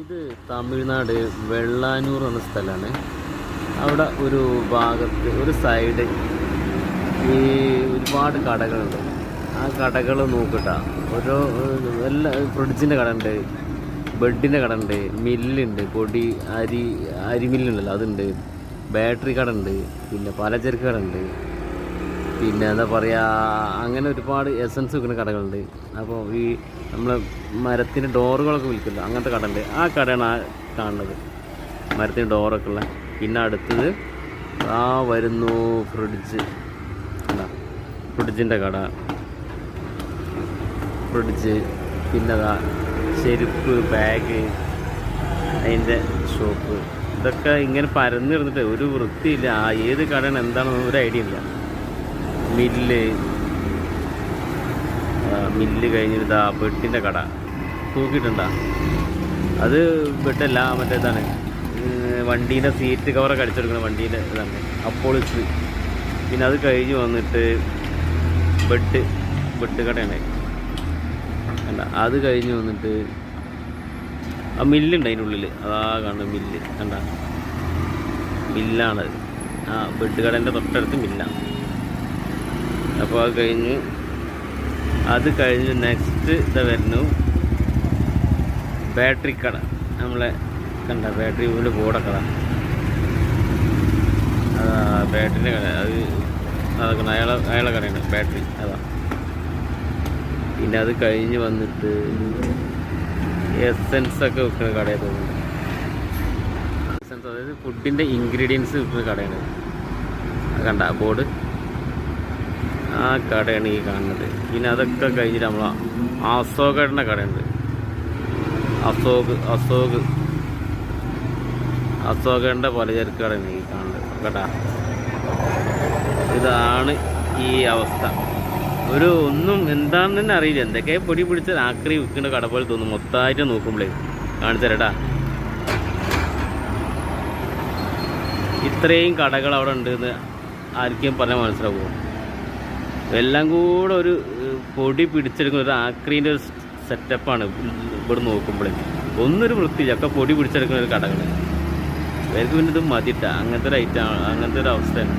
ഇത് തമിഴ്നാട് വെള്ളാനൂർ എന്ന സ്ഥലമാണ്. അവിടെ ഒരു ഭാഗത്ത് ഒരു സൈഡ് ഈ ഒരുപാട് കടകളുണ്ട്. ആ കടകൾ നോക്കട്ട ഓരോ എല്ലാ ഫ്രിഡ്ജിന്റെ കട ഉണ്ട് ബെഡിന്റെ കട ഉണ്ട് മില്ലുണ്ട് പൊടി അരി അരിമില്ലുണ്ടല്ലോ അതുണ്ട്. ബാറ്ററി കട ഉണ്ട് പിന്നെ പലചരക്ക് കട ഉണ്ട് പിന്നെ എന്താ പറയുക അങ്ങനെ ഒരുപാട് എസൻസ് വിൽക്കുന്ന കടകളുണ്ട്. അപ്പോൾ ഈ നമ്മൾ മരത്തിന്റെ ഡോറുകളൊക്കെ വിൽക്കില്ല അങ്ങനത്തെ കട ഉണ്ട് ആ കടയാണ് ആ കാണുന്നത്. മരത്തിന്റെ ഡോറൊക്കെ ഉള്ള. പിന്നെ അടുത്തത് ആ വരുന്നു ഫ്രിഡ്ജ്. എന്താ ഫ്രിഡ്ജിന്റെ കട. ഫ്രിഡ്ജ്. പിന്നെ അതാ ചെരുപ്പ് ബാഗ് അതിന്റെ ഷോപ്പ്. ഇതൊക്കെ ഇങ്ങനെ പരന്നിരുന്നിട്ട് ഒരു വൃത്തിയില്ല. ഏത് കടയാണ് എന്താണെന്ന് ഒരു ഐഡിയ ഇല്ല. മില്ല്. മില്ല് കഴിഞ്ഞിട്ട് ബെഡിന്റെ കട. തൂക്കിയിട്ടുണ്ടാ? അത് ബെഡല്ല മറ്റേതാണ് വണ്ടീന്റെ സീറ്റ് കവറൊക്കെ അടിച്ചെടുക്കുന്ന വണ്ടീന്റെ ഇതാണ്. അപ്പോളിസ്. പിന്നെ അത് കഴിഞ്ഞ് വന്നിട്ട് ബെഡ് ബെഡ് കടയാണ്. അല്ല അത് കഴിഞ്ഞ് വന്നിട്ട് ആ മില്ലുണ്ട് അതിന്റെ ഉള്ളിൽ അതാ കാണുന്നത് മില്ല്. കണ്ട? മില്ലാണത് ആ ബെഡ് കടേന്റെ തൊട്ടടുത്ത് മില്ലാണ്. അപ്പോൾ അത് കഴിഞ്ഞ്. അത് കഴിഞ്ഞ് നെക്സ്റ്റ് ഇത് വരുന്നു. ബാറ്ററി കട നമ്മളെ കണ്ട ബാറ്ററി വീണ്ടും ബോർഡൊക്കെ അതാ ബാറ്ററിന്റെ കട. അത് അതൊക്കെ അയാളെ അയാളെ കടയാണ് ബാറ്ററി അതാ. പിന്നെ അത് കഴിഞ്ഞ് വന്നിട്ട് എസെൻസ് ഒക്കെ വിൽക്കുന്ന കടയാണ് തോന്നുന്നു. എസെൻസ് അതായത് ഫുഡിന്റെ ഇൻഗ്രീഡിയൻസ് വിൽക്കുന്ന കടയാണ്. കണ്ട ബോർഡ് ആ കടയാണ് ഈ കാണുന്നത്. പിന്നെ അതൊക്കെ കഴിഞ്ഞിട്ട് നമ്മൾ അശോകയുടെ കടയുണ്ട്. അശോക് അശോക് അശോകന്റെ പലചരക്ക് കടയാണ് ഈ കാണുന്നത്. കേട്ടാ? ഇതാണ് ഈ അവസ്ഥ. ഒരു ഒന്നും എന്താണെന്ന് തന്നെ അറിയില്ല. എന്തൊക്കെ പൊടി പിടിച്ച ആക്രി വിൽക്കേണ്ട കട പോലെ തോന്നും. മൊത്തമായിട്ട് നോക്കുമ്പോഴേ കാണിച്ചരട്ടാ ഇത്രയും കടകൾ അവിടെ ഉണ്ടെന്ന് ആർക്കും പറഞ്ഞാൽ മനസ്സിലാവുമോ? എല്ലാം കൂടെ ഒരു പൊടി പിടിച്ചെടുക്കുന്ന ഒരു ആക്രീന്റെ ഒരു സെറ്റപ്പാണ് ഇവിടെ നോക്കുമ്പോഴേ ഒന്നൊരു വൃത്തിയില്ല ഒക്കെ പൊടി പിടിച്ചെടുക്കുന്ന ഒരു കടകൾ ഇവർക്ക് പിന്നെ ഇത് മതിട്ട. അങ്ങനത്തെ ഒരു ഐറ്റം അങ്ങനത്തെ ഒരു അവസ്ഥയാണ്.